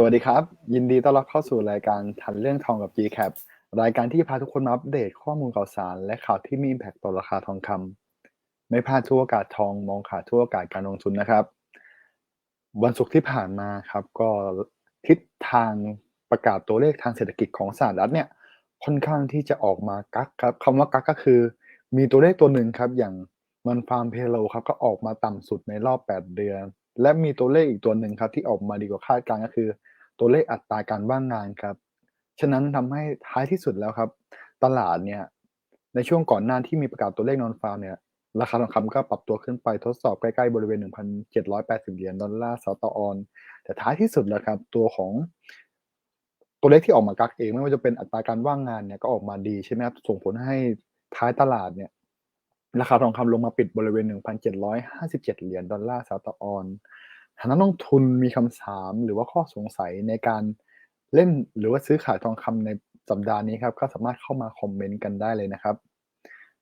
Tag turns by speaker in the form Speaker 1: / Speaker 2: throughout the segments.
Speaker 1: สวัสดีครับ ยินดีต้อนรับเข้าสู่รายการทันเรื่องทองกับ GCAP รายการที่พาทุกคนมาอัปเดตข้อมูลข่าวสาร และข่าวที่มีอิมแพคต่อราคาทองคำไม่พลาดทุกโอกาสทองมองขาดทุกโอกาสการลงทุนนะครับ วันศุกร์ที่ผ่านมาครับ ก็ทิศทางประกาศตัวเลขทางเศรษฐกิจของสหรัฐเนี่ยค่อนข้างที่จะออกมากักครับคำว่ากักก็คือ มีตัวเลขตัวหนึ่งครับอย่างมันฟาร์มเพโลครับก็ออกมาต่ำสุดในรอบ 8 เดือนและมีตัวเลขอีกตัวหนึ่งครับที่ออกมาดีกว่าคาดการณ์ก็คือ ตัวเลขอัตราการว่างงานครับ ฉะนั้นทำให้ท้ายที่สุดแล้วครับ ตลาดเนี่ยในช่วงก่อนหน้าที่มีประกาศตัวเลขนอนฟาร์มเนี่ยราคาทองคำก็ปรับตัวขึ้นไปทดสอบใกล้ๆบริเวณ 1,780 เหรียญดอลลาร์สต่อออน แต่ท้ายที่สุดแล้วครับตัวของตัวเลขที่ออกมากักเองไม่ว่าจะเป็นอัตราการว่างงานเนี่ยก็ออกมาดีใช่ไหมครับส่งผลให้ท้ายตลาดเนี่ยราคาทองคำลงมาปิดบริเวณ 1,757 เหรียญดอลลาร์สต่อออน หากนักลงทุนมีคำถามหรือว่าข้อสงสัยในการเล่นหรือว่าซื้อขายทองคำในสัปดาห์นี้ครับก็สามารถเข้ามาคอมเมนต์กันได้เลยนะครับ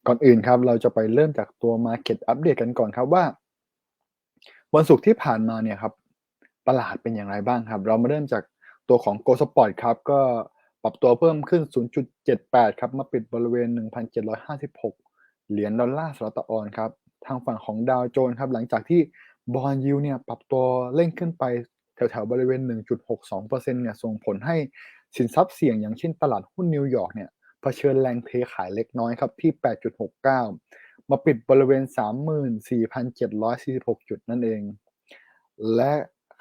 Speaker 1: ก่อนอื่นครับเราจะไปเริ่มจากตัว Market Update กันก่อนครับว่า วันศุกร์ที่ผ่านมาเนี่ยครับตลาดเป็นอย่างไรบ้างครับ เรามาเริ่มจากตัวของ Go Spot ครับก็ปรับตัวเพิ่มขึ้น 0.78 ครับ มาปิดบริเวณ 1,756 เหรียญดอลลาร์สต่อออนครับ ทางฝั่งของดาวโจนส์ครับ หลังจากที่ บอลยูเนี่ยปรับตัวเร่งขึ้นไปแถวๆบริเวณ 1.62%เนี่ยส่งผลให้สินทรัพย์เสี่ยงอย่างเช่นตลาดหุ้นนิวยอร์กเนี่ยเผชิญแรงเทขายเล็กน้อยครับที่ 8.69 มาปิดบริเวณ 34,746 จุดนั่นเอง และ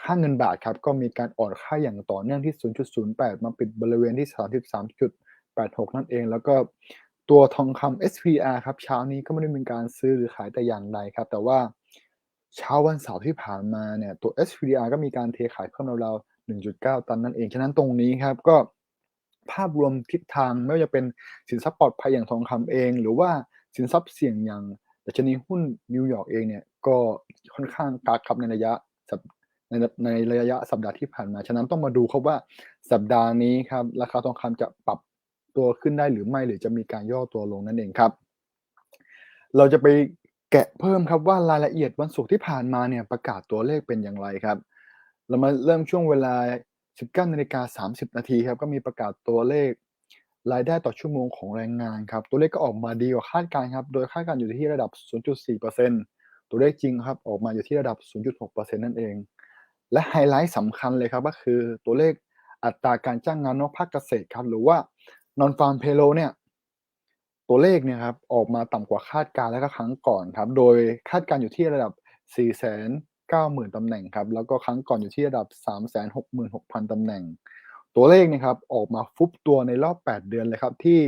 Speaker 1: ค่าเงินบาทครับก็มีการอ่อนค่าอย่างต่อเนื่องที่ 0.08 มาปิดบริเวณที่ 33.86 นั่นเอง แล้วก็ตัวทองคำ SPR ครับเช้านี้ก็ไม่ได้มีการซื้อหรือขายแต่อย่างใดครับ แต่ว่า เช้าวันเสาร์ที่ผ่านมาเนี่ยตัว SPDR ก็มีการเทขายเพิ่มราวๆ1.9 ตันนั่นเอง ฉะนั้นตรงนี้ครับก็ภาพรวมทิศทางไม่ว่าจะเป็นสินทรัพย์ปลอดภัยอย่างทองคำเอง หรือว่าสินทรัพย์เสี่ยงอย่างดัชนีหุ้นนิวยอร์กเองเนี่ยก็ค่อนข้างกักครับในระยะในในระยะสัปดาห์ที่ผ่านมา ฉะนั้นต้องมาดูครับว่าสัปดาห์นี้ครับราคาทองคำจะปรับตัวขึ้นได้หรือไม่หรือจะมีการย่อตัวลงนั่นเองครับ เราจะไป แกะเพิ่มครับว่ารายละเอียดวันศุกร์ที่ผ่านมาเนี่ยประกาศตัวเลขเป็นอย่างไรครับ เรามาเริ่มช่วงเวลา 19นาฬิกา30 นาทีครับก็มีประกาศตัวเลข รายได้ต่อชั่วโมงของแรงงานครับ ตัวเลขก็ออกมาดีกว่าคาดการณ์ครับ โดยคาดการณ์อยู่ที่ระดับ 0.4%ตัวเลขจริงครับออกมาอยู่ที่ระดับ 0.6%นั่นเอง และไฮไลท์สำคัญเลยครับก็คือตัวเลขอัตราการจ้างงานนอกภาคเกษตรครับหรือว่า non farm payroll เนี่ย ตัวเลขเนี่ยครับออกมาต่ำกว่าคาดการและก็ครั้งก่อนครับ โดยคาดการอยู่ที่ระดับ 490,000 ตำแหน่งครับ แล้วก็ครั้งก่อนอยู่ที่ระดับ 366,000 ตำแหน่ง ตัวเลขนี่ครับออกมาฟุบตัวในรอบ 8 เดือนเลยครับที่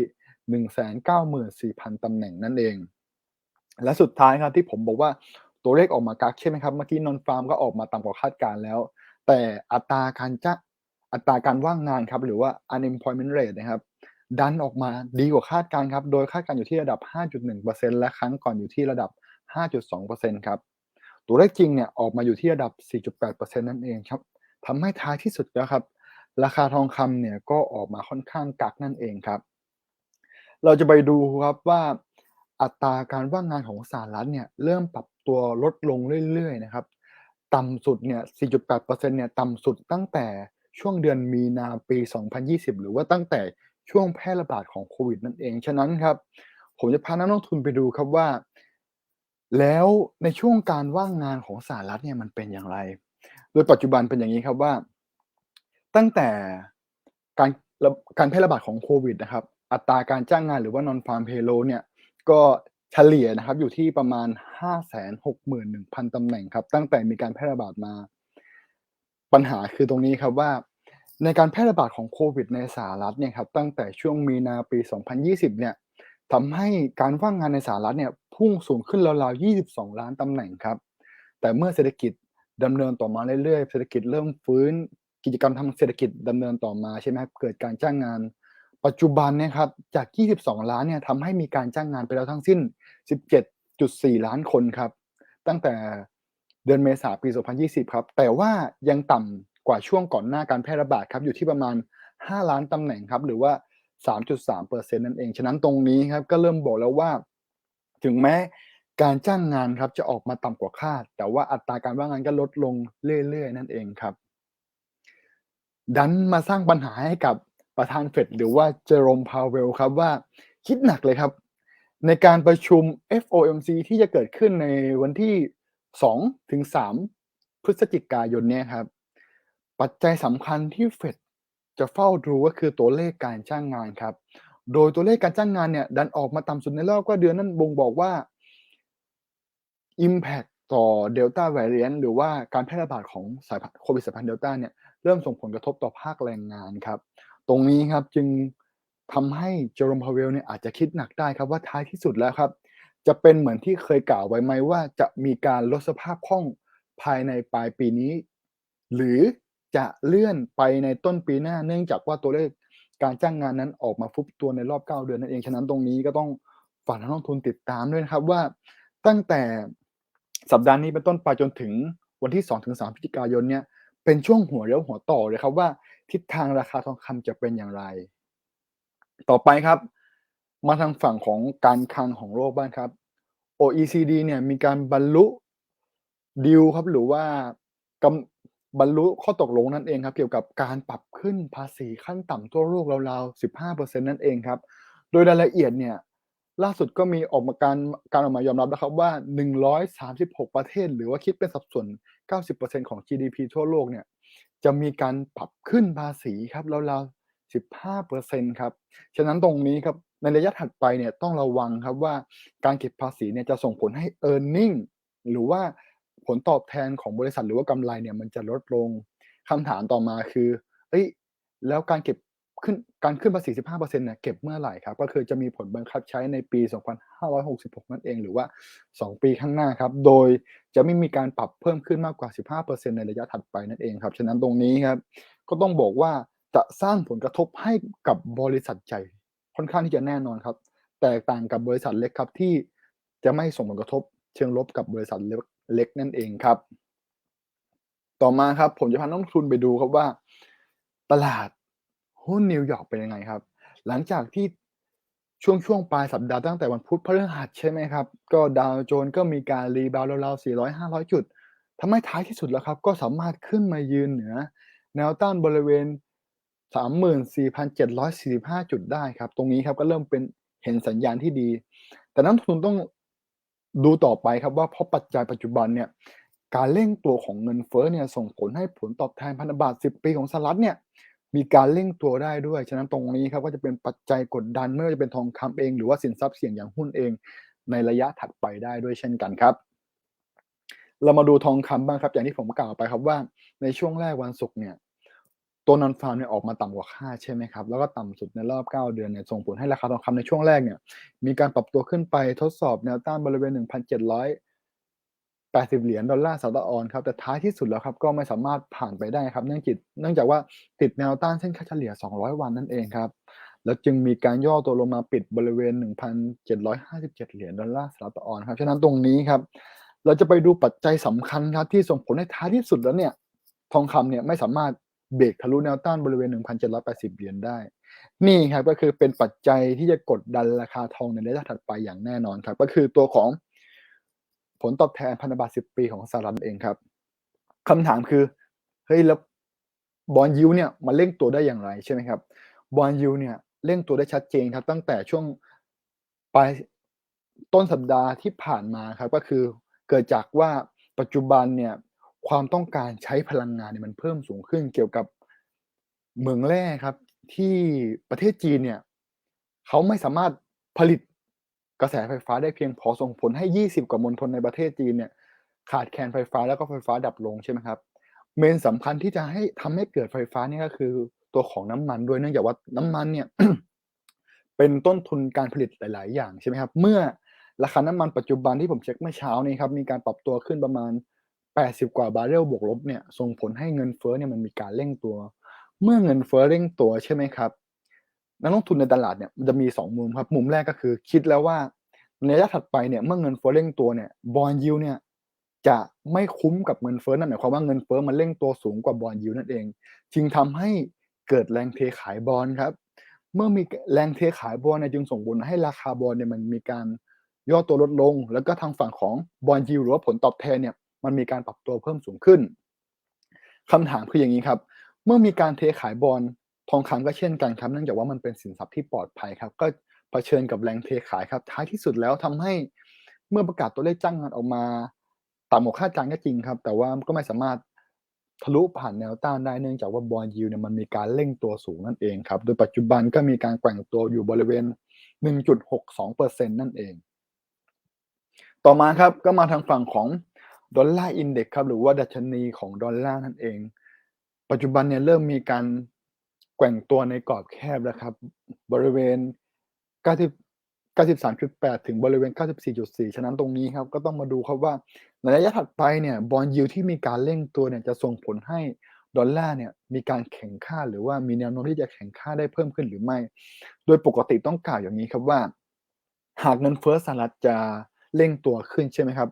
Speaker 1: 194,000 ตำแหน่งนั่นเอง และสุดท้ายครับที่ผมบอกว่าตัวเลขออกมากักใช่ไหมครับ เมื่อกี้นอนฟาร์มก็ออกมาต่ำกว่าคาดการแล้ว แต่อัตราการจ้าอัตราการว่างงานครับหรือว่า unemployment rate นะครับ ดันออกมาดีกว่าคาดการครับ โดยคาดการอยู่ที่ระดับ 5.1%และครั้งก่อนอยู่ที่ระดับ 5.2%ครับ ตัวเลขจริงเนี่ยออกมาอยู่ที่ระดับ 4.8%นั่นเองครับทำให้ท้ายที่สุดแล้วครับ ราคาทองคำเนี่ยก็ออกมาค่อนข้างกักนั่นเองครับ เราจะไปดูครับว่าอัตราการว่างงานของสหรัฐเนี่ยเริ่มปรับตัวลดลงเรื่อยๆนะครับ ต่ำสุดเนี่ย 4.8%เนี่ยต่ำสุดตั้งแต่ช่วงเดือนมีนาปี 2020 หรือว่าตั้งแต่ ช่วงแพร่ระบาดของโควิดนั่นเอง ฉะนั้นครับ ผมจะพานักลงทุนไปดูครับว่า แล้วในช่วงการว่างงานของสหรัฐเนี่ยมันเป็นอย่างไร โดยปัจจุบันเป็นอย่างนี้ครับว่า ตั้งแต่การการแพร่ระบาดของโควิดนะครับ อัตราการจ้างงานหรือว่า non farm payroll เนี่ยก็เฉลี่ยนะครับอยู่ที่ประมาณ 561,000ตำแหน่งครับ ตั้งแต่มีการแพร่ระบาดมา ปัญหาคือตรงนี้ครับว่า ในการแพร่ระบาดของโควิดในสหรัฐเนี่ยครับตั้งแต่ช่วงมีนาปี 2020 เนี่ยทำให้การว่างงานในสหรัฐเนี่ยพุ่งสูงขึ้นราวๆ 22 ล้านตำแหน่งครับ แต่เมื่อเศรษฐกิจดำเนินต่อมาเรื่อยๆ เศรษฐกิจเริ่มฟื้น กิจกรรมทางเศรษฐกิจดำเนินต่อมาใช่ไหมครับ เกิดการจ้างงาน ปัจจุบันเนี่ยครับจาก 22 ล้านเนี่ยทำให้มีการจ้างงานไปแล้วทั้งสิ้น 17.4 ล้านคนครับ ตั้งแต่เดือนเมษายนปี 2020 ครับ แต่ว่ายังต่ำ กว่าช่วงก่อนหน้าการแพร่ระบาดครับอยู่ที่ประมาณ 5 ล้านตำแหน่งครับหรือว่า 3.3%นั่นเอง ฉะนั้นตรงนี้ครับก็เริ่มบอกแล้วว่า ถึงแม้การจ้างงานครับจะออกมาต่ำกว่าคาด แต่ว่าอัตราการว่างงานก็ลดลงเรื่อยๆ นั่นเองครับ ดันมาสร้างปัญหาให้กับประธานเฟดหรือว่าเจอโรมพาวเวลครับว่าคิดหนักเลยครับ ในการประชุม FOMC ที่จะเกิดขึ้นในวันที่ 2 ถึง 3 พฤศจิกายนเนี่ยครับ ปัจจัยสำคัญที่เฟดจะเฝ้าดูก็คือตัวเลขการจ้างงานครับ โดยตัวเลขการจ้างงานเนี่ยดันออกมาต่ำสุดในรอบก็เดือนนั้นบ่งบอกว่า Impact ต่อ Delta Variant หรือว่าการแพร่ระบาดของสายพันธุ์โควิดสายพันธุ์ Delta เนี่ยเริ่มส่งผลกระทบต่อภาคแรงงานครับ ตรงนี้ครับจึงทำให้เจอโรมพาเวลเนี่ยอาจจะคิดหนักได้ครับว่าท้ายที่สุดแล้วครับ จะเป็นเหมือนที่เคยกล่าวไว้ไหมว่าจะมีการลดสภาพคล่องภายในปลายปีนี้ หรือ จะเลื่อนไปในต้นปีหน้าเนื่องจากว่าตัวเลขการจ้างงานนั้นออกมาฟุบตัวในรอบ 9 เดือนนั่นเองฉะนั้นตรงนี้ก็ต้องฝากนักลงทุนติดตามด้วยนะครับว่าตั้งแต่สัปดาห์นี้เป็นต้นไปจนถึงวันที่ 2-3พฤศจิกายนเนี่ยเป็นช่วงหัวเรียวหัวต่อเลยครับว่าทิศทางราคาทองคำจะเป็นอย่างไร ต่อไปครับ มาทางฝั่งของการคลังของโลกบ้างครับ OECD เนี่ยมีการบรรลุดีลครับหรือว่าก บรรลุข้อตกลงนั่นเองครับ เกี่ยวกับการปรับขึ้นภาษีขั้นต่ำทั่วโลกราวๆ 15%นั่นเองครับ โดยรายละเอียดเนี่ยล่าสุดก็มีออกมาการการออกมายอมรับนะครับว่า 136 ประเทศ หรือว่าคิดเป็นสัดส่วน 90%ของ GDP ทั่วโลกเนี่ยจะมีการปรับขึ้นภาษีครับราวๆ 15%ครับ ฉะนั้นตรงนี้ครับในระยะถัดไปเนี่ยต้องระวังครับว่าการเก็บภาษีเนี่ยจะส่งผลให้ e a r n i n g หรือว่า ผลตอบแทนของบริษัทหรือว่ากำไรเนี่ยมันจะลดลงคำถามต่อมาคือ เอ้ย แล้วการเก็บขึ้นการขึ้นภาษี 15%เนี่ยเก็บเมื่อไหร่ครับ ก็คือจะมีผลบังคับใช้ในปี 2566 นั่นเอง หรือว่า 2 ปีข้างหน้าครับ โดยจะไม่มีการปรับเพิ่มขึ้นมากกว่า 15%ในระยะถัดไปนั่นเองครับ ฉะนั้นตรงนี้ครับ ก็ต้องบอกว่าจะสร้างผลกระทบให้กับบริษัทใหญ่ค่อนข้างที่จะแน่นอนครับ แตกต่างกับบริษัทเล็กครับที่จะไม่ส่งผลกระทบเชิงลบกับบริษัทเล็ก เล็กนั่นเองครับ ต่อมาครับผมจะพานักลงทุนไปดูครับว่า ตลาดหุ้นนิวยอร์กเป็นยังไงครับ หลังจากที่ช่วงช่วงปลายสัปดาห์ตั้งแต่วันพุธพฤหัสใช่ไหมครับ ก็ดาวโจนส์ก็มีการรีบาวราวๆ400-500 จุดทำให้ท้ายที่สุดแล้วครับ ก็สามารถขึ้นมายืนเหนือ แนวต้านบริเวณ 34,745 จุดได้ครับ ตรงนี้ครับก็เริ่มเป็นเห็นสัญญาณที่ดี แต่นักทุนต้อง ดูต่อไปครับว่าเพราะปัจจัยปัจจุบันเนี่ยการเร่งตัวของเงินเฟ้อเนี่ยส่งผลให้ผลตอบแทนพันธบัตร 10 ปีของสหรัฐเนี่ยมีการเร่งตัวได้ด้วย ฉะนั้นตรงนี้ครับก็จะเป็นปัจจัยกดดันไม่ว่าจะเป็นทองคำเอง หรือว่าสินทรัพย์เสี่ยงอย่างหุ้นเอง ในระยะถัดไปได้ด้วยเช่นกันครับ เรามาดูทองคำบ้างครับ อย่างที่ผมกล่าวไปครับว่าในช่วงแรกวันศุกร์เนี่ย ตัวนอนฟาร์มเนี่ยออกมาต่ำกว่าค่าใช่ไหมครับ แล้วก็ต่ำสุดในรอบ 9 เดือนเนี่ยส่งผลให้ราคาทองคำในช่วงแรกเนี่ยมีการปรับตัวขึ้นไปทดสอบแนวต้านบริเวณ 1,700 80 เหรียญดอลลาร์สหรัฐออนครับ แต่ท้ายที่สุดแล้วครับก็ไม่สามารถผ่านไปได้ครับ เนื่องจากเนื่องจากว่าติดแนวต้านเส้นค่าเฉลี่ย 200 วันนั่นเองครับ แล้วจึงมีการย่อตัวลงมาปิดบริเวณ 1,757 เหรียญดอลลาร์สหรัฐออนครับฉะนั้นตรงนี้ครับเราจะไปดูปัจจัยสำคัญครับที่ส่งผลให้ท้ายที่สุดแล้วเนี่ยทองคำเนี่ยไม่สามารถ เบรกทะลุแนวต้านบริเวณ 1,780 เหรียญได้ นี่ครับก็คือเป็นปัจจัยที่จะกดดันราคาทองในระยะถัดไปอย่างแน่นอนครับ ก็คือตัวของผลตอบแทนพันธบัตร 10 ปีของสหรัฐเองครับคำถามคือ เฮ้ยแล้วบอลยูเนี่ยมาเร่งตัวได้อย่างไรใช่ไหมครับบอลยูเนี่ยเร่งตัวได้ชัดเจนครับ ตั้งแต่ช่วงปลายต้นสัปดาห์ที่ผ่านมาครับ ก็คือเกิดจากว่าปัจจุบันเนี่ย ความต้องการใช้พลังงานเนี่ยมันเพิ่มสูงขึ้นเกี่ยวกับเหมืองแร่ครับ ที่ประเทศจีนเนี่ยเขาไม่สามารถผลิตกระแสไฟฟ้าได้เพียงพอส่งผลให้ 20 กว่ามณฑลในประเทศจีนเนี่ยขาดแคลนไฟฟ้าแล้วก็ไฟฟ้าดับลงใช่ไหมครับ เมนสำคัญที่จะให้ทำให้เกิดไฟฟ้านี่ก็คือตัวของน้ำมันด้วยเนื่องจากว่าน้ำมันเนี่ยเป็นต้นทุนการผลิตหลาย ๆ อย่างใช่ไหมครับ เมื่อราคาน้ำมันปัจจุบันที่ผมเช็คเมื่อเช้านี้ครับมีการปรับตัวขึ้นประมาณ 80 กว่าบาร์เรลบวกลบเนี่ยส่งผลให้เงินเฟ้อเนี่ยมันมีการเร่งตัว เมื่อเงินเฟ้อเร่งตัวใช่ไหมครับนักลงทุนในตลาดเนี่ยมันจะมี 2 มุมครับมุมแรกก็คือคิดแล้วว่าในระยะถัดไปเนี่ยเมื่อเงินเฟ้อเร่งตัวเนี่ยบอลยูเนี่ยจะไม่คุ้มกับเงินเฟ้อนั่นหมายความว่าเงินเฟ้อมันเร่งตัวสูงกว่าบอลยูนั่นเอง จึงทำให้เกิดแรงเทขายบอลครับ เมื่อมีแรงเทขายบอลเนี่ยจึงส่งผลให้ราคาบอลเนี่ยมันมีการย่อตัวลดลง แล้วก็ทางฝั่งของบอลยูหรือว่าผลตอบแทนเนี่ย มันมีการปรับตัวเพิ่มสูงขึ้นคำถามคืออย่างนี้ครับ เมื่อมีการเทขายบอนด์ทองคำก็เช่นกันครับเนื่องจากว่ามันเป็นสินทรัพย์ที่ปลอดภัยครับ ก็เผชิญกับแรงเทขายครับ ท้ายที่สุดแล้วทำให้เมื่อประกาศตัวเลขจ้างงานออกมาต่ำกว่าคาดการณ์ก็จริงครับ แต่ว่าก็ไม่สามารถทะลุผ่านแนวต้านได้เนื่องจากว่า Bond Yield เนี่ยมันมีการเร่งตัวสูงนั่นเองครับ โดยปัจจุบันก็มีการแกว่งตัวอยู่บริเวณ 1.62%นั่นเอง ต่อมาครับก็มาทางฝั่งของ ดอลลาร์อินเด็กซ์ครับหรือว่าดัชนีของดอลลาร์นั่นเอง ปัจจุบันเนี่ยเริ่มมีการแกว่งตัวในกรอบแคบแล้วครับ บริเวณ 90 93.8 ถึงบริเวณ 94.4 ฉะนั้นตรงนี้ครับก็ต้องมาดูครับว่าในระยะถัดไปเนี่ยบอนด์ยิลที่มีการเร่งตัวเนี่ยจะส่งผลให้ดอลลาร์เนี่ยมีการแข็งค่าหรือว่ามีแนวโน้มที่จะแข็งค่าได้เพิ่มขึ้นหรือไม่ โดยปกติต้องกล่าวอย่างนี้ครับว่า หากเงินเฟ้อสหรัฐจะเร่งตัวขึ้นใช่ไหมครับ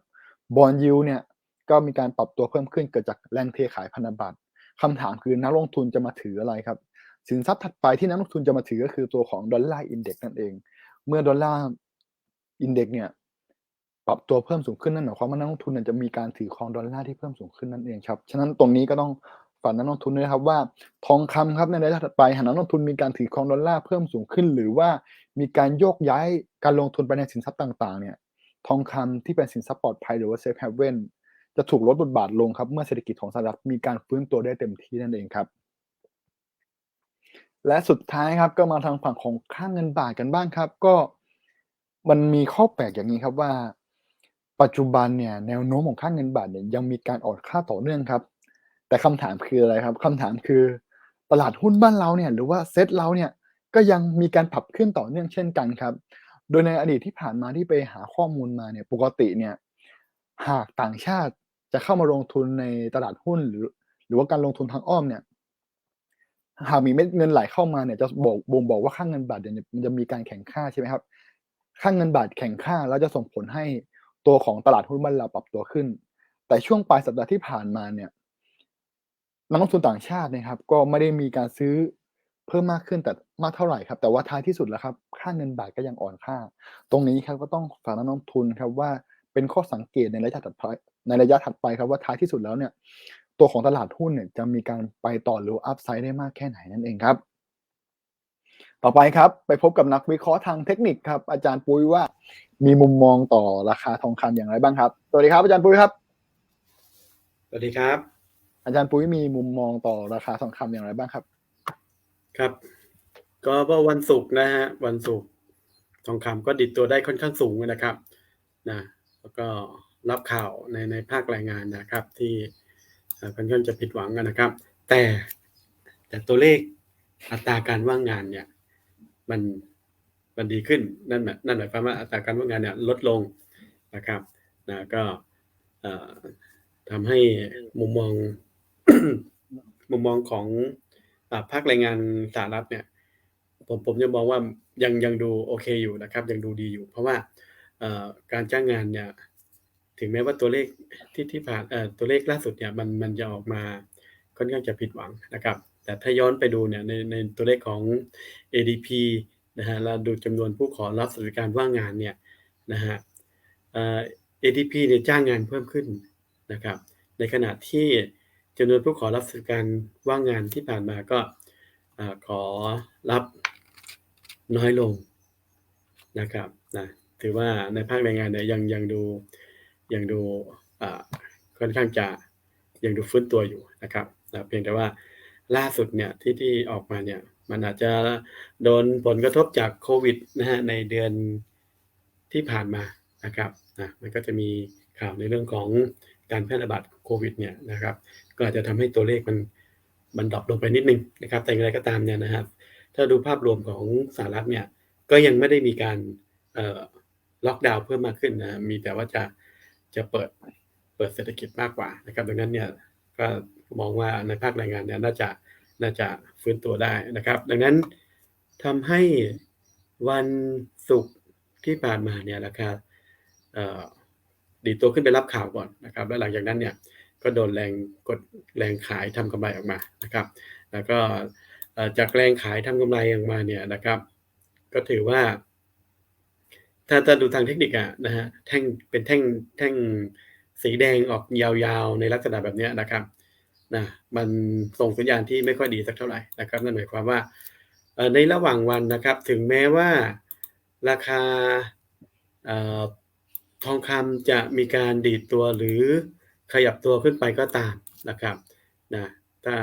Speaker 1: บอนด์ยิลเนี่ยก็มีการปรับตัวเพิ่มขึ้นเกิดจากแรงเทขายพันธบัตรคำถามคือนักลงทุนจะมาถืออะไรครับ สินทรัพย์ถัดไปที่นักลงทุนจะมาถือก็คือตัวของดอลลาร์อินเด็กซ์นั่นเอง เมื่อดอลลาร์อินเด็กซ์เนี่ยปรับตัวเพิ่มสูงขึ้นนั่นหมายความว่านักลงทุนจะมีการถือครองดอลลาร์ที่เพิ่มสูงขึ้นนั่นเองครับ ฉะนั้นตรงนี้ก็ต้องฝากนักลงทุนด้วยนะครับว่าทองคำครับในระยะถัดไปหากนักลงทุนมีการถือครองดอลลาร์เพิ่มสูงขึ้น หรือว่ามีการโยกย้ายการลงทุนไปในสินทรัพย์ต่างๆเนี่ย ทองคำที่เป็นสินทรัพย์ปลอดภัยหรือว่าเซฟเฮเว่นจะถูกลดบทบาทลงครับ เมื่อเศรษฐกิจของสหรัฐมีการฟื้นตัวได้เต็มที่นั่นเองครับ และสุดท้ายครับก็มาทางฝั่งของค่าเงินบาทกันบ้างครับ ก็มันมีข้อแปลกอย่างนี้ครับว่า ปัจจุบันเนี่ยแนวโน้มของค่าเงินบาทเนี่ยยังมีการอ่อนค่าต่อเนื่องครับ แต่คำถามคืออะไรครับคำถามคือตลาดหุ้นบ้านเราเนี่ยหรือว่าเซ็ตเราเนี่ยก็ยังมีการปรับขึ้นต่อเนื่องเช่นกันครับ โดยในอดีตที่ผ่านมาที่ไปหาข้อมูลมาเนี่ย ปกติเนี่ย หากต่างชาติจะเข้ามาลงทุนในตลาดหุ้นหรือ หรือว่าการลงทุนทางอ้อมเนี่ย หากมีเม็ดเงินไหลเข้ามาเนี่ยจะบอกบ่งบอกว่าค่างเงินบาทเนี่ยมันจะมีการแข่งค่าใช่ไหมครับ ค่างเงินบาทแข่งค่าแล้วจะส่งผลให้ตัวของตลาดหุ้นบ้านเราปรับตัวขึ้น แต่ช่วงปลายสัปดาห์ที่ผ่านมาเนี่ยนักลงทุนต่างชาตินะครับ ก็ไม่ได้มีการซื้อ เพิ่มมากขึ้นแต่มากเท่าไหร่ครับ แต่ว่าท้ายที่สุดแล้วครับค่าเงินบาทก็ยังอ่อนค่า ตรงนี้ครับก็ต้องฝากนักลงทุนครับว่าเป็นข้อสังเกตในระยะถัดไปในระยะถัดไปครับว่าท้ายที่สุดแล้วเนี่ยตัวของตลาดหุ้นเนี่ยจะมีการไปต่อหรืออัพไซด์ได้มากแค่ไหนนั่นเองครับ ต่อไปครับไปพบกับนักวิเคราะห์ทางเทคนิคครับ อาจารย์ปุ้ยว่ามีมุมมองต่อราคาทองคำอย่างไรบ้างครับสวัสดีครับ อาจารย์ปุ้ยครับ
Speaker 2: สวัสดีครับ
Speaker 1: อาจารย์ปุ้ยมีมุมมองต่อราคาทองคำอย่างไรบ้างครับ
Speaker 2: ครับ ก็ว่าวันศุกร์นะฮะวันศุกร์ทองคำก็ดิดตัวได้ค่อนข้างสูงนะครับนะแล้วก็รับข่าวในในภาคแรงงานนะครับ ที่ค่อนข้างจะผิดหวังนะครับ แต่แต่ตัวเลขอัตราการว่างงานเนี่ยมันมันดีขึ้นนั่นหมายนั่นหมายความว่าอัตราการว่างงานเนี่ยลดลงนะครับนะก็ทำให้มุมมองมุมมองของ ภาคแรงงานสหรัฐเนี่ย ผมผมจะมองว่ายังยังดูโอเคอยู่นะครับ ยังดูดีอยู่ เพราะว่าการจ้างงานเนี่ยถึงแม้ว่าตัวเลขที่ที่ผ่านตัวเลขล่าสุดเนี่ยมันมันจะออกมาค่อนข้างจะผิดหวังนะครับ แต่ถ้าย้อนไปดูเนี่ยในในตัวเลขของ ADP นะฮะเราดูจำนวนผู้ขอรับสวัสดิการว่างงานเนี่ยนะฮะ ADP เนี่ยจ้างงานเพิ่มขึ้นนะครับ ในขณะที่ จำนวนผู้ขอรับสวัสดิการว่างงานที่ผ่านมาก็ขอรับน้อยลงนะครับนะถือว่าในภาคแรงงานเนี่ยยังยังดูยังดูค่อนข้างจะยังดูฟื้นตัวอยู่นะครับนะเพียงแต่ว่าล่าสุดเนี่ยที่ที่ออกมาเนี่ยมันอาจจะโดนผลกระทบจากโควิดนะฮะในเดือนที่ผ่านมานะครับนะมันก็จะมีข่าวในเรื่องของการแพร่ระบาดโควิดเนี่ยนะครับ ก็อาจจะทำให้ตัวเลขมันมันดรอปลงไปนิดนึงนะครับ แต่อย่างไรก็ตามเนี่ยนะครับ ถ้าดูภาพรวมของสหรัฐเนี่ยก็ยังไม่ได้มีการล็อกดาวน์เพิ่มมากขึ้นนะมีแต่ว่าจะจะเปิดเปิดเศรษฐกิจมากกว่านะครับ ดังนั้นเนี่ยก็มองว่าในภาคแรงงานเนี่ยน่าจะน่าจะฟื้นตัวได้นะครับ ดังนั้นทำให้วันศุกร์ที่ผ่านมาเนี่ยราคาดีตัวขึ้นไปรับข่าวก่อนนะครับ แล้วหลังจากนั้นเนี่ย ก็โดนแรงกดแรงขายทำกำไรออกมานะครับ แล้วก็จากแรงขายทำกำไรออกมาเนี่ยนะครับ ก็ถือว่า ถ้าถ้าดูทางเทคนิคอะนะฮะแท่งเป็นแท่งแท่งสีแดงออกยาวๆในลักษณะแบบนี้นะครับนะมันส่งสัญญาณที่ไม่ค่อยดีสักเท่าไหร่นะครับนั่นหมายความว่าในระหว่างวันนะครับ ถึงแม้ว่าราคาทองคำจะมีการดีดตัวหรือ ขยับตัวขึ้นไปก็ตามนะครับนะถ้า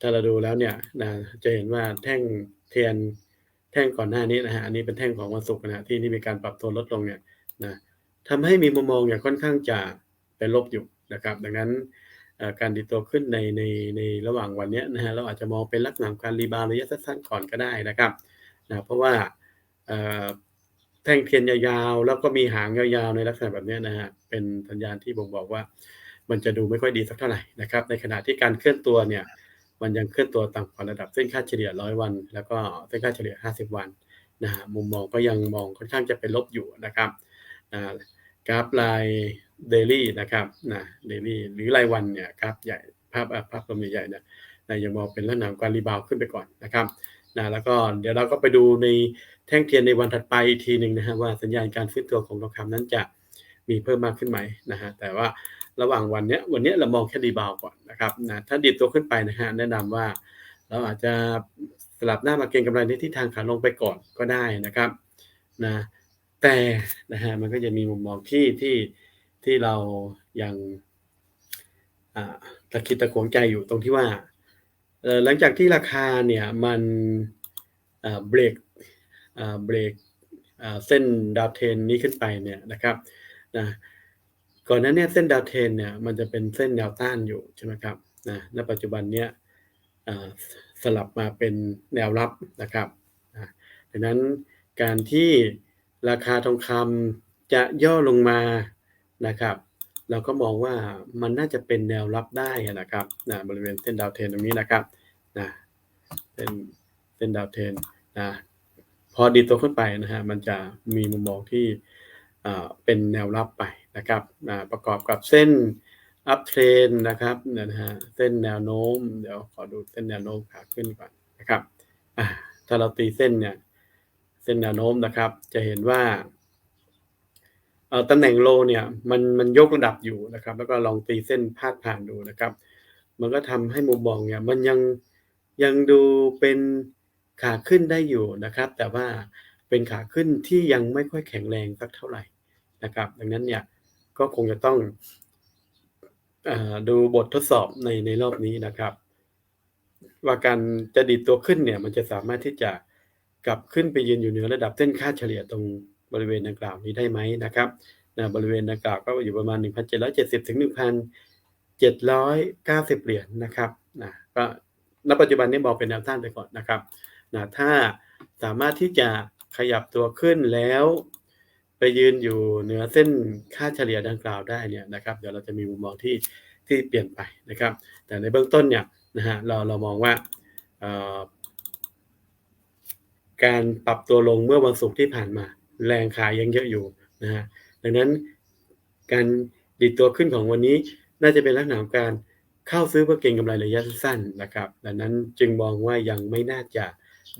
Speaker 2: ถ้าเราดูแล้วเนี่ยนะจะเห็นว่าแท่งเทียนแท่งก่อนหน้านี้นะฮะอันนี้เป็นแท่งของวันศุกร์นะฮะที่นี่มีการปรับตัวลดลงเนี่ยนะทำให้มีมุมมองอย่างค่อนข้างจะเป็นลบอยู่นะครับ ดังนั้นการดีตัวขึ้นในในในระหว่างวันนี้นะฮะเราอาจจะมองเป็นลักษณะการรีบาวด์ระยะสั้นๆก่อนก็ได้นะครับนะเพราะว่าแท่งเทียนยาวๆ แล้วก็มีหางยาวๆในลักษณะแบบนี้นะฮะเป็นสัญญาณที่บ่งบอกว่า มันจะดูไม่ค่อยดีสักเท่าไหร่นะครับ ในขณะที่การเคลื่อนตัวเนี่ยมันยังเคลื่อนตัวต่ำกว่าระดับเส้นค่าเฉลี่ย100วัน แล้วก็เส้นค่าเฉลี่ย 50 วันนะฮะมุมมองก็ยังมองค่อนข้างจะเป็นลบอยู่นะครับนะกราฟรายเดลี่นะครับนะเดลี่หรือรายวันเนี่ยกราฟใหญ่ภาพภาพรวมใหญ่ๆเนี่ยนะยังมองเป็นลักษณะการรีบาวขึ้นไปก่อนนะครับนะแล้วก็เดี๋ยวเราก็ไปดูในแท่งเทียนในวันถัดไปอีกทีหนึ่งนะฮะว่าสัญญาณการฟื้นตัวของทองคำนั้นจะมีเพิ่มมากขึ้นไหมนะฮะแต่ว่า ระหว่างวันเนี้ยวันเนี้ยเรามองแค่รีบาวก่อนนะครับนะถ้าดีดตัวขึ้นไปนะฮะแนะนำว่า เราอาจจะสลับหน้ามาเก็งกำไรในทิศทางขาลงไปก่อนก็ได้นะครับนะแต่นะฮะมันก็จะมีมุมมองที่ที่ที่เรายังตะคิดตะขวงใจอยู่ตรงที่ว่าหลังจากที่ราคาเนี่ยมันเบรกเบรกเส้นดาวเทนนี้ขึ้นไปเนี่ยนะครับนะ ก่อนหน้าเนี้เส้นดาวเทนเนี่ยมันจะเป็นเส้นแนวต้านอยู่ใช่ไหมครับนะณปัจจุบันเนี้ยสลับมาเป็นแนวรับนะครับนะดังนั้นการที่ราคาทองคำจะย่อลงมานะครับ เราก็มองว่ามันน่าจะเป็นแนวรับได้นะครับนะบริเวณเส้นดาวเทนตรงนี้นะครับนะเป็นเส้นดาวเทนนะพอดีตัวขึ้นไปนะฮะมันจะมีมุมมองที่ เป็นแนวรับไปนะครับประกอบกับเส้นอัพเทรนนะครับเนี่ยนะฮะเส้นแนวโน้ม เดี๋ยวขอดูเส้นแนวโน้มขาขึ้นก่อนนะครับถ้าเราตีเส้นเนี่ยเส้นแนวโน้มนะครับ จะเห็นว่าตำแหน่งโลเนี่ยมันมันยกระดับอยู่นะครับ แล้วก็ลองตีเส้นพาดผ่านดูนะครับ มันก็ทำให้มุมมองเนี่ยมันยังยังดูเป็นขาขึ้นได้อยู่นะครับ แต่ว่า เป็นขาขึ้นที่ยังไม่ค่อยแข็งแรงสักเท่าไหร่นะครับ ดังนั้นเนี่ยก็คงจะต้องอดูบททดสอบในในรอบนี้นะครับ ว่าการจะดีดตัวขึ้นเนี่ยมันจะสามารถที่จะกลับขึ้นไปยืนอยู่เหนือระดับเส้นค่าเฉลี่ยตรงบริเวณดังกล่าวนี้ได้ไหมนะครับนะบริเวณดังกล่าวก็อยู่ประมาณ 1,770 ถึง 1,790 เหรียญนะครับนะก็ณปัจจุบันนี้บอกเป็นแนวต้านไปก่อนนะครับนะถ้าสามารถที่จะ ขยับตัวขึ้นแล้วไปยืนอยู่เหนือเส้นค่าเฉลี่ยดังกล่าวได้เนี่ยนะครับ เดี๋ยวเราจะมีมุมมองที่ที่เปลี่ยนไปนะครับ แต่ในเบื้องต้นเนี่ยนะฮะเราเรามองว่าการปรับตัวลงเมื่อวันศุกร์ที่ผ่านมา แรงขายยังเยอะอยู่นะฮะดังนั้นการดีดตัวขึ้นของวันนี้น่าจะเป็นลักษณะของการเข้าซื้อเพื่อเก็งกำไรระยะสั้นนะครับ ดังนั้นจึงมองว่ายังไม่น่าจะ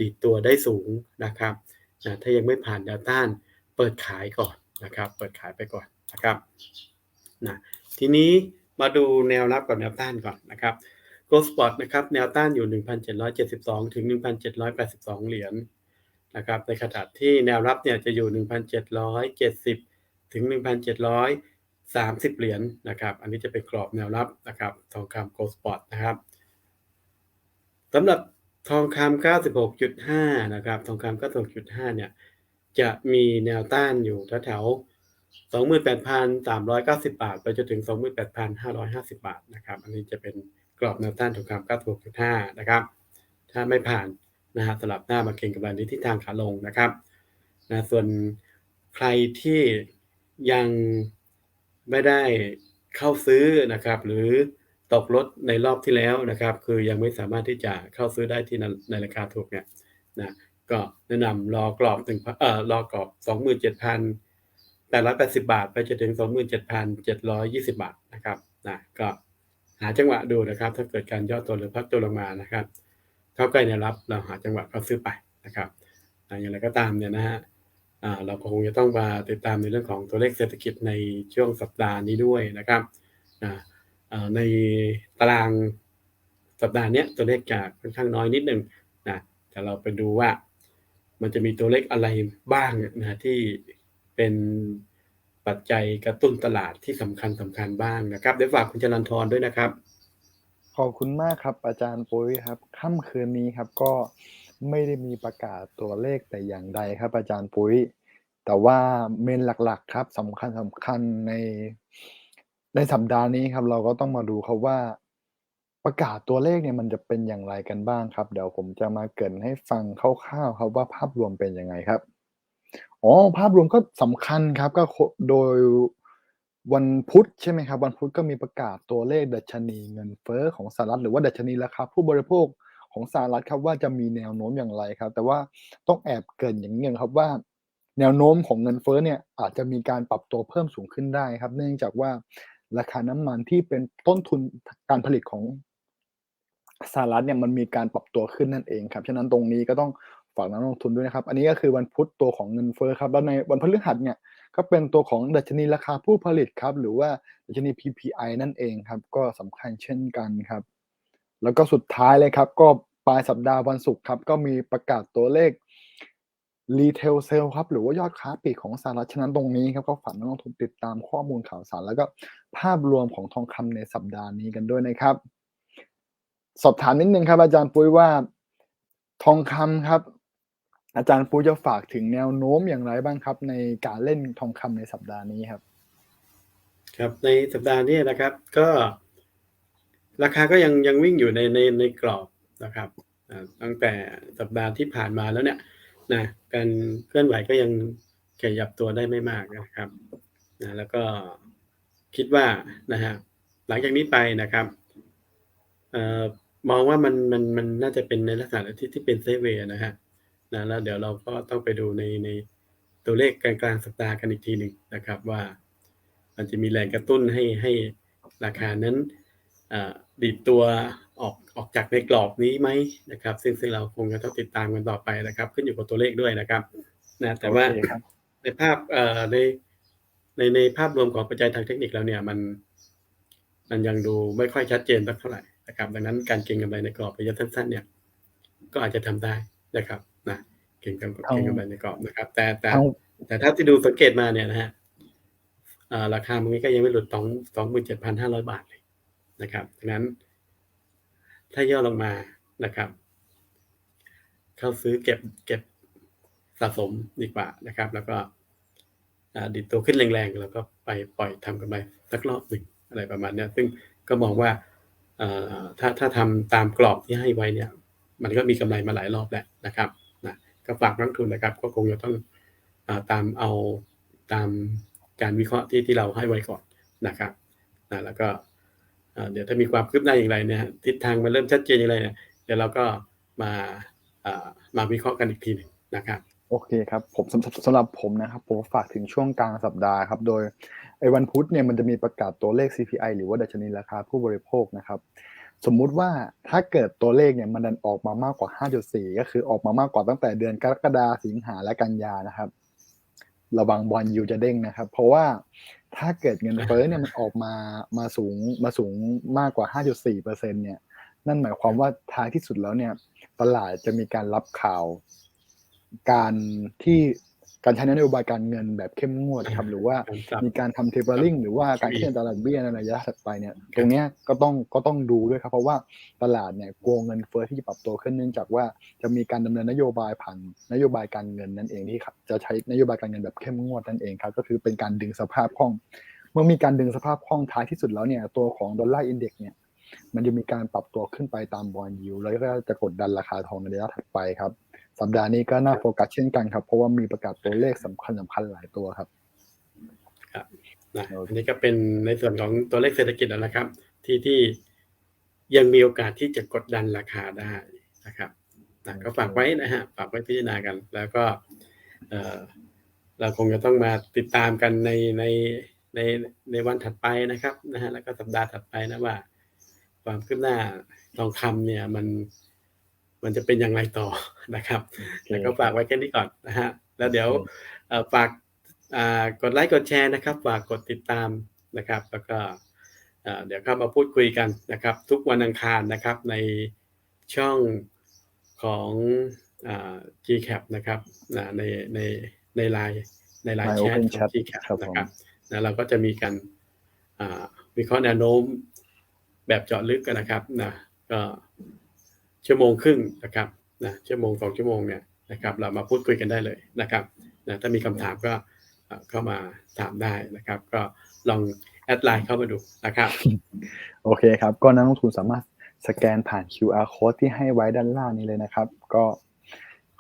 Speaker 2: ดีดตัวได้สูงนะครับ นะถ้ายังไม่ผ่านแนวต้านเปิดขายก่อนนะครับ เปิดขายไปก่อนนะครับนะทีนี้มาดูแนวรับกับแนวต้านก่อนนะครับ Go Spot นะครับแนวต้านอยู่ 1,772 ถึง 1,782 เหรียญนะครับในขณะที่แนวรับเนี่ยจะอยู่ 1,770 ถึง 1,730 เหรียญนะครับ อันนี้จะเป็นกรอบแนวรับนะครับทองคำ Go Spot นะครับสำหรับ ทองคำ96.5 นะครับ ทองคำ96.5 เนี่ย จะมีแนวต้านอยู่แถวๆ28,390 บาท ไปจนถึง 28,550 บาทนะครับ อันนี้จะเป็นกรอบแนวต้านทองคำ96.5 นะครับ ถ้าไม่ผ่านนะฮะสลับหน้ามาเก็งกำไรในทิศทางขาลงนะครับนะส่วนใครที่ยังไม่ได้เข้าซื้อนะครับ หรือ ตกลดในรอบที่แล้วนะครับ คือยังไม่สามารถที่จะเข้าซื้อได้ที่ในราคาถูกเนี่ยนะก็แนะนำรอกรอบถึงเอ่อรอกรอบ 27,880บาท ไปจนถึง 27,720 บาทนะครับนะก็หาจังหวะดูนะครับ ถ้าเกิดการย่อตัวหรือพักตัวลงมานะครับ เข้าใกล้แนวรับเราหาจังหวะเข้าซื้อไปนะครับอย่างไรก็ตามเนี่ยนะฮะเราก็คงจะต้องมาติดตามในเรื่องของตัวเลขเศรษฐกิจในช่วงสัปดาห์นี้ด้วยนะครับ ในตารางสัปดาห์นี้ตัวเลขจะค่อนข้างน้อยนิดหนึ่งนะแต่เราไปดูว่ามันจะมีตัวเลขอะไรบ้างนะที่เป็นปัจจัยกระตุ้นตลาดที่สำคัญสำคัญบ้างนะครับเดี๋ยวฝากคุณจรันทรด้วยนะครับ
Speaker 1: ขอบคุณมากครับ อาจารย์ปุ้ยครับค่ำคืนนี้ครับก็ไม่ได้มีประกาศตัวเลขแต่อย่างใดครับ อาจารย์ปุ้ย แต่ว่าเมนหลักๆครับสำคัญสำคัญใน ในสัปดาห์นี้ครับ เราก็ต้องมาดูครับว่า ประกาศตัวเลขเนี่ยมันจะเป็นอย่างไรกันบ้างครับ เดี๋ยวผมจะมาเกรินให้ฟังคร่าวๆครับว่าภาพรวมเป็นยังไงครับอ๋อภาพรวมก็สำคัญครับ ก็โดยวันพุธใช่ไหมครับ วันพุธก็มีประกาศตัวเลขดัชนีเงินเฟ้อของสหรัฐหรือว่าดัชนีราคาผู้บริโภคของสหรัฐครับว่าจะมีแนวโน้มอย่างไรครับ แต่ว่าต้องแอบเกินอย่างนี้ครับว่า แนวโน้มของเงินเฟ้อเนี่ยอาจจะมีการปรับตัวเพิ่มสูงขึ้นได้ครับ เนื่องจากว่า ราคาน้ำมันที่เป็นต้นทุนการผลิตของสหรัฐเนี่ยมันมีการปรับตัวขึ้นนั่นเองครับฉะนั้นตรงนี้ก็ต้องฝากนักลงทุนด้วยนะครับ อันนี้ก็คือวันพุธตัวของเงินเฟ้อครับ แล้วในวันพฤหัสเนี่ยก็เป็นตัวของดัชนีราคาผู้ผลิตครับ หรือว่าดัชนี PPI นั่นเองครับ ก็สำคัญเช่นกันครับ แล้วก็สุดท้ายเลยครับ ก็ปลายสัปดาห์วันศุกร์ครับ ก็มีประกาศตัวเลข รีเทลเซลครับ หรือว่ายอดค้าปลีกของสหรัฐฉะนั้นตรงนี้ครับก็ฝากนักลงทุนติดตามข้อมูลข่าวสาร แล้วก็ภาพรวมของทองคำในสัปดาห์นี้กันด้วยนะครับ สอบถามนิดนึงครับ อาจารย์ปุ้ยว่าทองคำครับ อาจารย์ปุ้ยจะฝากถึงแนวโน้มอย่างไรบ้างครับ ในการเล่นทองคำในสัปดาห์นี้ครับ
Speaker 2: ครับในสัปดาห์นี้นะครับ ก็ ราคาก็ยังยังวิ่งอยู่ในในในกรอบนะครับตั้งแต่สัปดาห์ที่ผ่านมาแล้วเนี่ย นะการเคลื่อนไหวก็ยังขยับตัวได้ไม่มากนะครับนะแล้วก็คิดว่านะฮะหลังจากนี้ไปนะครับเอ่อมองว่ามันมันมันน่าจะเป็นในลักษณะที่ที่เป็นเซเวย์นะฮะนะแล้วเดี๋ยวเราก็ต้องไปดูในในตัวเลขกลางกลางๆสัปดาห์กันอีกทีหนึ่งนะครับว่า มันจะมีแรงกระตุ้นให้ให้ราคานั้นอ่า ดีดตัวออกออกจากในกรอบนี้ไหมนะครับ ซึ่งซึ่งเราคงจะต้องติดตามกันต่อไปนะครับ ขึ้นอยู่กับตัวเลขด้วยนะครับนะแต่ว่า
Speaker 1: โอเคครับ
Speaker 2: ในภาพเอ่อในในในภาพรวมของปัจจัยทางเทคนิคแล้วเนี่ยมัน มันยังดูไม่ค่อยชัดเจนสักเท่าไหร่นะครับ ดังนั้นการเก็งกำไรในกรอบระยะสั้น ๆ เนี่ย ก็อาจจะทำได้นะครับนะเก็งกำ
Speaker 1: เอา
Speaker 2: เก็งกำไรในกรอบนะครับ แต่แต่
Speaker 1: เอา
Speaker 2: แต่ถ้าที่ดูสังเกตมาเนี่ยนะฮะอ่าราคามันก็ยังไม่หลุดสองสองหมื่นเจ็ดพันห้าร้อยบาทเลย นะครับดังนั้น ถ้าย่อลงมานะครับ เข้าซื้อเก็บเก็บสะสมดีกว่านะครับ แล้วก็ดิดตัวขึ้นแรงๆแล้วก็ไปปล่อยทำกำไรสักรอบหนึ่งอะไรประมาณนี้ซึ่งก็มองว่าถ้าถ้าทำตามกรอบที่ให้ไว้เนี่ย มันก็มีกำไรมาหลายรอบแล้วนะครับนะก็ฝากนักทุนนะครับ ก็คงจะต้องอตามเอาตามการวิเคราะห์ที่ที่เราให้ไว้ก่อนนะครับนะแล้วก็ เดี๋ยวถ้ามีความคืบหน้าอย่างไรเนี่ยทิศทางมันเริ่มชัดเจนอย่างไรเนี่ยเดี๋ยวเราก็มามาวิเคราะห์กันอีกทีหนึ่งนะครับ
Speaker 1: โอเคครับผมสำหรับสำหรับผมนะครับผมฝากถึงช่วงกลางสัปดาห์ครับโดยไอ้วันพุธเนี่ยมันจะมีประกาศตัวเลข CPI หรือว่าดัชนีราคาผู้บริโภคนะครับสมมุติว่าถ้าเกิดตัวเลขเนี่ยมันดันออกมามากกว่า 5.4 ก็คือออกมามากกว่าตั้งแต่เดือนกรกฎาสิงหาและกันยานะครับ ระวังบอลยูจะเด้งนะครับ เพราะว่าถ้าเกิดเงินเฟ้อเนี่ยมันออกมามาสูงมาสูงมากกว่า 5.4เปอร์เซ็นเนี่ย นั่นหมายความว่าท้ายที่สุดแล้วเนี่ย ตลาดจะมีการรับข่าว การที่ การใช้นโยบายการเงินแบบเข้มงวดครับหรือว่า
Speaker 2: การปรับ
Speaker 1: มีการทำเทเ p อริงหรือว่าการ
Speaker 2: QE
Speaker 1: ขึ้นอัตราดอกเบี้ยในระยะถัดไปเนี่ยตรงเนี้ยก็ต้องก็ต้องดูด้วยครับเพราะว่าตลาดเนี่ยกลัวเงินเฟ้อที่จะปรับตัวขึ้นเนื่องจากว่าจะมีการดำเนินนโยบายผ่านนโยบายการเงินนั่นเองที่จะใช้นโยบายการเงินแบบเข้มงวดนั่นเองครับก็คือเป็นการดึงสภาพคล่อง เมื่อมีการดึงสภาพคล่องท้ายที่สุดแล้วเนี่ยตัวของดอลลาร์อินเด็กเนี่ย มันจะมีการปรับตัวขึ้นไปตามบอลยูแล้วก็จะกดดันราคาทองในระยะถัดไปครับ สัปดาห์นี้ก็น่าโฟกัสเช่นกันครับ เพราะว่ามีประกาศตัวเลขสำคัญสำคัญหลายตัวครับ
Speaker 2: นะอันนี้ก็เป็นในส่วนของตัวเลขเศรษฐกิจแล้วนะครับ ที่ที่ยังมีโอกาสที่จะกดดันราคาได้นะครับนะก็ฝากไว้นะฮะฝากไว้พิจารณากัน แล้วก็เเราคงจะต้องมาติดตามกันในในในในวันถัดไปนะครับนะฮะแล้วก็สัปดาห์ถัดไปนะว่า ความคืบหน้าทองคำเนี่ยมันมันจะเป็นยังไงต่อนะครับแล้วก็ฝากไว้แค่นี้ก่อนนะฮะแล้วเดี๋ยวเอ่อฝากอ่ากดไลค์กดแชร์นะครับฝากกดติดตามนะครับ แล้วก็อ่าเดี๋ยวเข้ามาพูดคุยกันนะครับ ทุกวันอังคารนะครับในช่องของอ่า GCAP นะครับนะในในในไลน์ในไลน์
Speaker 1: ใน
Speaker 2: แชท
Speaker 1: Open
Speaker 2: ของ
Speaker 1: Chat
Speaker 2: GCAP
Speaker 1: ครับผม
Speaker 2: นะครับนะเราก็จะมีการอ่าวิเคราะห์แนวโน้ม แบบเจาะลึกกันนะครับนะก็ชั่วโมงครึ่งนะครับนะชั่วโมงสองชั่วโมงเนี่ยนะครับเรามาพูดคุยกันได้เลยนะครับนะถ้ามีคำถามก็เข้ามาถามได้นะครับ ก็ลองแอดไลน์เข้ามาดูนะครับ
Speaker 1: โอเคครับ ก็นักลงทุนสามารถสแกนผ่าน QR code ที่ให้ไว้ด้านล่างนี้เลยนะครับ ก็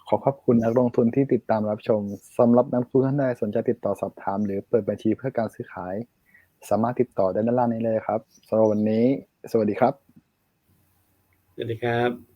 Speaker 1: ขอขอบคุณนักลงทุนที่ติดตามรับชมสำหรับนักลงทุนท่านใดสนใจติดต่อสอบถาม หรือเปิดบัญชีเพื่อการซื้อขาย สามารถติดต่อได้ด้านล่างนี้เลยครับสำหรับวันนี้ สวัสดีครับ
Speaker 2: สวัสดีครับ